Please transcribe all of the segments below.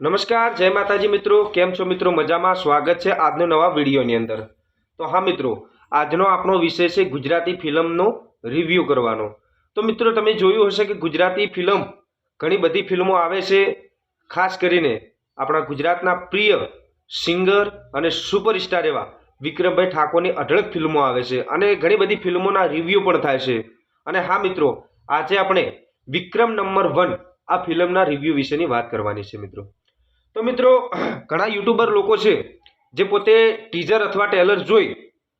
નમસ્કાર, જય માતાજી મિત્રો. કેમ છો મિત્રો? મજામાં? સ્વાગત છે આજનો નવા વિડીયોની અંદર. તો હા મિત્રો, આજનો આપણો વિષય છે ગુજરાતી ફિલ્મનો રિવ્યૂ કરવાનો. તો મિત્રો, તમે જોયું હશે કે ગુજરાતી ફિલ્મ ઘણી બધી ફિલ્મો આવે છે. ખાસ કરીને આપણા ગુજરાતના પ્રિય સિંગર અને સુપરસ્ટાર એવા વિક્રમભાઈ ઠાકોરની અઢળક ફિલ્મો આવે છે અને ઘણી બધી ફિલ્મોના રિવ્યૂ પણ થાય છે. અને હા મિત્રો, આજે આપણે વિક્રમ નંબર વન આ ફિલ્મના રિવ્યૂ વિશેની વાત કરવાની છે મિત્રો. તો મિત્રો, ઘણા યુટ્યુબર લોકો છે, જે પોતે ટીઝર અથવા ટેલર જોઈ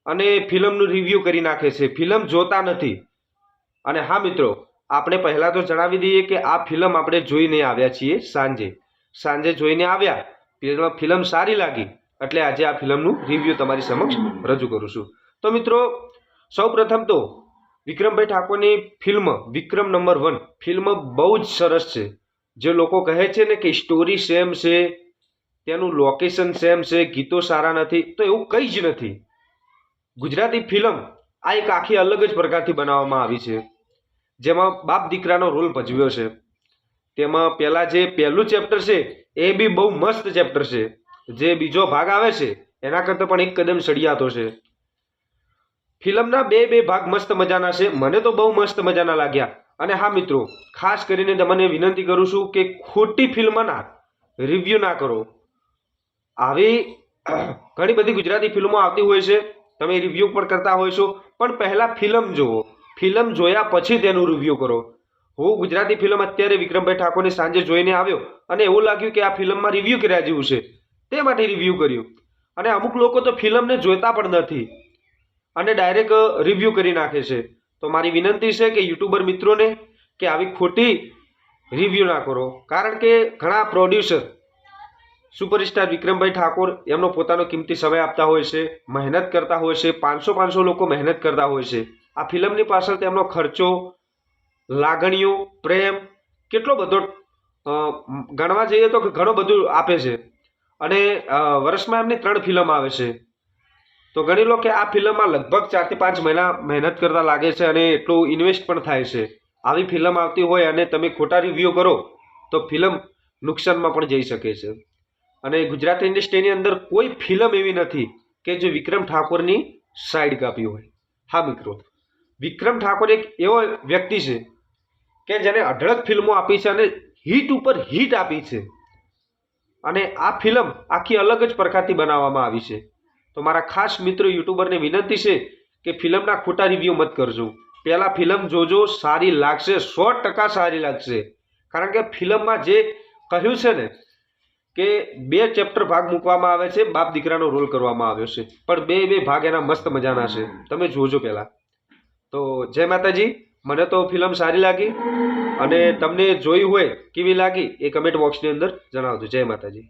અને ફિલ્મનું રિવ્યૂ કરી નાખે છે. ફિલ્મ જોતા નથી. અને હા મિત્રો, આપણે પહેલાં તો જણાવી દઈએ કે આ ફિલ્મ આપણે જોઈને આવ્યા છીએ સાંજે. સાંજે જોઈને આવ્યા ફિલ્મ ફિલ્મ સારી લાગી, એટલે આજે આ ફિલ્મનું રિવ્યૂ તમારી સમક્ષ રજૂ કરું છું. તો મિત્રો, સૌપ્રથમ તો વિક્રમભાઈ ઠાકોરની film Vikram number one, film બહુ જ સરસ છે. જે લોકો કહે છે ને કે સ્ટોરી સેમ છે, તેનું લોકેશન સેમ છે, ગીતો સારા નથી, તો એવું કંઈ જ નથી. ગુજરાતી ફિલ્મ આ એક આખી અલગ જ પ્રકારથી બનાવવામાં આવી છે. જેમાં બાપ દીકરાનો રોલ ભજવ્યો છે. તેમાં પહેલાં જે પહેલું ચેપ્ટર છે, એ બી બહુ મસ્ત ચેપ્ટર છે. જે બીજો ભાગ આવે છે, એના કરતાં પણ એક કદમ સળિયાતો છે. ફિલ્મના બે બે ભાગ મસ્ત મજાના છે. મને તો બહુ મસ્ત મજાના લાગ્યા. અને હા મિત્રો, ખાસ કરીને તમને વિનંતી કરું છું કે ખોટી ફિલ્મના રિવ્યૂ ના કરો. આવી ઘણી બધી ગુજરાતી ફિલ્મો આવતી હોય છે, તમે રિવ્યૂ પણ કરતા હોય છો, પણ પહેલાં ફિલ્મ જુઓ. ફિલ્મ જોયા પછી તેનું રિવ્યૂ કરો. હું ગુજરાતી ફિલ્મ અત્યારે વિક્રમભાઈ ઠાકોરની સાંજે જોઈને આવ્યો અને એવું લાગ્યું કે આ ફિલ્મમાં રિવ્યૂ કર્યા જેવું છે. તે માટે રિવ્યૂ કર્યું. અને અમુક લોકો તો ફિલ્મને જોતા પણ નથી અને ડાયરેક્ટ રિવ્યૂ કરી નાખે છે. તો મારી વિનંતી છે કે યુટ્યુબર મિત્રોને કે આવી ખોટી રિવ્યૂ ના કરો. કારણ કે ઘણા પ્રોડ્યુસર સુપરસ્ટાર વિક્રમભાઈ ઠાકોર એમનો પોતાનો કિંમતી સમય આપતા હોય છે, મહેનત કરતા હોય છે, પાંચસો પાંચસો લોકો મહેનત કરતા હોય છે. આ ફિલ્મની પાછળ તેમનો ખર્ચો, લાગણીઓ, પ્રેમ કેટલો બધો ગણવા જઈએ તો ઘણો બધું આપે છે. અને વર્ષમાં એમની ત્રણ ફિલ્મ આવે છે. તો ગણી લો કે આ ફિલ્મમાં લગભગ ચારથી પાંચ મહિના મહેનત કરતા લાગે છે અને એટલું ઇન્વેસ્ટ પણ થાય છે. આવી ફિલ્મ આવતી હોય અને તમે ખોટા રિવ્યૂ કરો, તો ફિલ્મ નુકસાનમાં પણ જઈ શકે છે. અને ગુજરાત ઇન્ડસ્ટ્રીની અંદર કોઈ ફિલ્મ એવી નથી કે જે વિક્રમ ઠાકોરની સાઈડ કાપી હોય. હા, મિત્રો. વિક્રમ ઠાકોર એક એવો વ્યક્તિ છે કે જેને અઢળક ફિલ્મો આપી છે અને હિટ ઉપર હિટ આપી છે. અને આ ફિલ્મ આખી અલગ જ પ્રકારથી બનાવવામાં આવી છે. તો મારા ખાસ મિત્રો યુટ્યુબરને વિનંતી છે કે ફિલ્મના ખોટા રિવ્યૂ મત કરજો. પહેલાં ફિલ્મ જોજો, સારી લાગશે, સો ટકા સારી લાગશે. કારણ કે ફિલ્મમાં જે કહ્યું છે ને કે બે ચેપ્ટર ભાગ મૂકવામાં આવે છે, બાપ દીકરાનો રોલ કરવામાં આવ્યો છે. પણ બે બે ભાગ એના મસ્ત મજાના છે. તમે જોજો પહેલાં. તો જય માતાજી, મને તો ફિલ્મ સારી લાગી અને તમને જોઈ હોય કેવી લાગી એ કમેન્ટ બોક્સની અંદર જણાવજો. જય માતાજી.